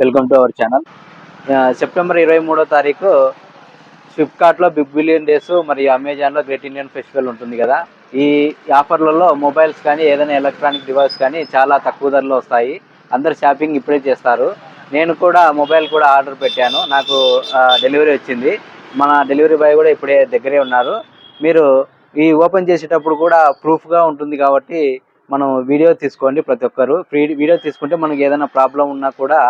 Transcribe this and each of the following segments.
Welcome to our channel September ఇరవై మూడో తారీఖు ఫ్లిప్కార్ట్లో బిగ్ బిలియన్ డేస్ మరియు అమెజాన్లో గ్రేట్ ఇండియన్ ఫెస్టివల్ ఉంటుంది కదా. ఈ ఆఫర్లలో మొబైల్స్ కానీ ఏదైనా ఎలక్ట్రానిక్ డివైస్ కానీ చాలా తక్కువ ధరలో వస్తాయి. అందరు షాపింగ్ ఇప్పుడే చేస్తారు. నేను కూడా మొబైల్ కూడా ఆర్డర్ పెట్టాను. నాకు డెలివరీ వచ్చింది. మన డెలివరీ బాయ్ కూడా ఇప్పుడే దగ్గరే ఉన్నారు. మీరు ఈ ఓపెన్ చేసేటప్పుడు కూడా ప్రూఫ్గా ఉంటుంది కాబట్టి మనం వీడియో తీసుకోండి ప్రతి ఒక్కరు. ఫ్రీ వీడియో తీసుకుంటే మనకి ఏదైనా ప్రాబ్లం ఉన్నా కూడా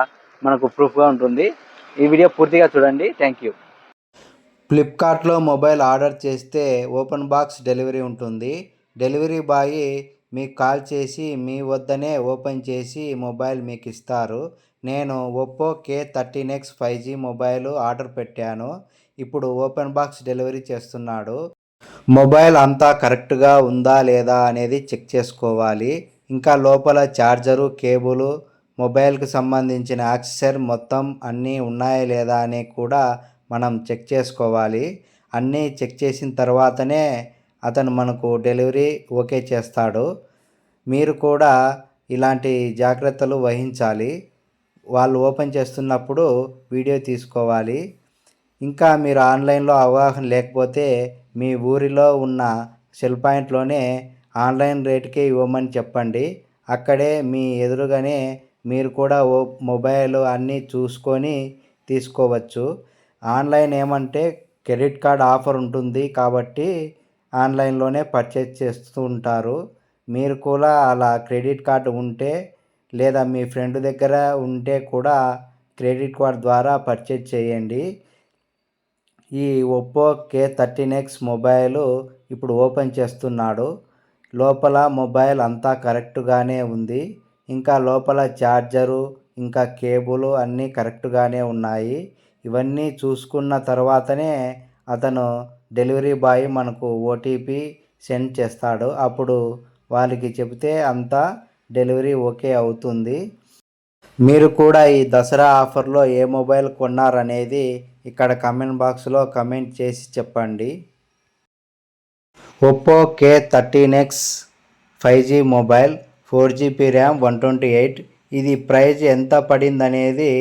మనకు ప్రూఫ్గా ఉంటుంది. ఈ వీడియో పూర్తిగా చూడండి. థ్యాంక్ యూ ఫ్లిప్కార్ట్లో మొబైల్ ఆర్డర్ చేస్తే ఓపెన్ బాక్స్ డెలివరీ ఉంటుంది. డెలివరీ బాయ్ మీకు కాల్ చేసి మీ వద్దనే ఓపెన్ చేసి మొబైల్ మీకు ఇస్తారు. నేను Oppo K thirteen X five G mobile order పెట్టాను. ఇప్పుడు ఓపెన్ బాక్స్ డెలివరీ చేస్తున్నాడు. మొబైల్ అంతా కరెక్ట్గా ఉందా లేదా అనేది చెక్ చేసుకోవాలి. ఇంకా లోపల ఛార్జరు కేబుల్ మొబైల్కి సంబంధించిన యాక్సెసర్ మొత్తం అన్నీ ఉన్నాయా లేదా అని కూడా మనం చెక్ చేసుకోవాలి. అన్నీ చెక్ చేసిన తర్వాతనే అతను మనకు డెలివరీ ఓకే చేస్తాడు. మీరు కూడా ఇలాంటి జాగ్రత్తలు వహించాలి. వాళ్ళు ఓపెన్ చేస్తున్నప్పుడు వీడియో తీసుకోవాలి. ఇంకా మీరు ఆన్లైన్లో అవగాహన లేకపోతే మీ ఊరిలో ఉన్న సెల్ పాయింట్లోనే ఆన్లైన్ రేటుకే ఇవ్వమని చెప్పండి. అక్కడే మీ ఎదురుగానే మీరు కూడా ఓ మొబైల్ అన్నీ చూసుకొని తీసుకోవచ్చు. ఆన్లైన్ ఏమంటే క్రెడిట్ కార్డ్ ఆఫర్ ఉంటుంది కాబట్టి ఆన్లైన్లోనే పర్చేజ్ చేస్తూ ఉంటారు. మీరు కూడా అలా క్రెడిట్ కార్డు ఉంటే లేదా మీ ఫ్రెండ్ దగ్గర ఉంటే కూడా క్రెడిట్ కార్డ్ ద్వారా పర్చేజ్ చేయండి. ఈ Oppo K thirteen X mobile ఇప్పుడు ఓపెన్ చేస్తున్నాడు. లోపల మొబైల్ అంతా కరెక్ట్గానే ఉంది. ఇంకా లోపల ఛార్జరు ఇంకా కేబులు అన్నీ కరెక్ట్గానే ఉన్నాయి. ఇవన్నీ చూసుకున్న తర్వాతనే అతను డెలివరీ బాయ్ మనకు ఓటీపీ సెండ్ చేస్తాడు. అప్పుడు వాళ్ళకి చెబితే అంతా డెలివరీ ఓకే అవుతుంది. మీరు కూడా ఈ దసరా ఆఫర్లో ఏ మొబైల్ కొన్నారనేది ఇక్కడ కమెంట్ బాక్స్లో కమెంట్ చేసి చెప్పండి. Oppo K thirteen X five G mobile four GB RAM one twenty eight. ఇది ప్రైజ్ ఎంత పడింది అనేది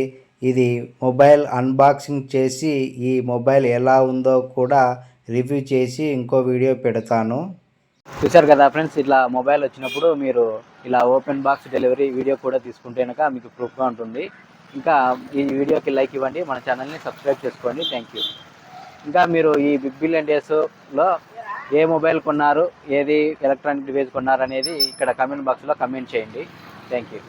ఇది మొబైల్ అన్బాక్సింగ్ చేసి ఈ మొబైల్ ఎలా ఉందో కూడా రివ్యూ చేసి ఇంకో వీడియో పెడతాను. చూశారు కదా ఫ్రెండ్స్ ఇట్లా మొబైల్ వచ్చినప్పుడు మీరు ఇలా ఓపెన్ బాక్స్ డెలివరీ వీడియో కూడా తీసుకుంటే కనుక మీకు ప్రూఫ్గా ఉంటుంది. ఇంకా ఈ వీడియోకి లైక్ ఇవ్వండి మన ఛానల్ని సబ్స్క్రైబ్ చేసుకోండి. Thank you. ఇంకా మీరు ఈ బిగ్ బిలియన్ డేస్లో ఏ మొబైల్ కొన్నారు ఏది ఎలక్ట్రానిక్ డివైస్ కొన్నారు అనేది ఇక్కడ కమెంట్ బాక్స్లో కమెంట్ చేయండి. Thank you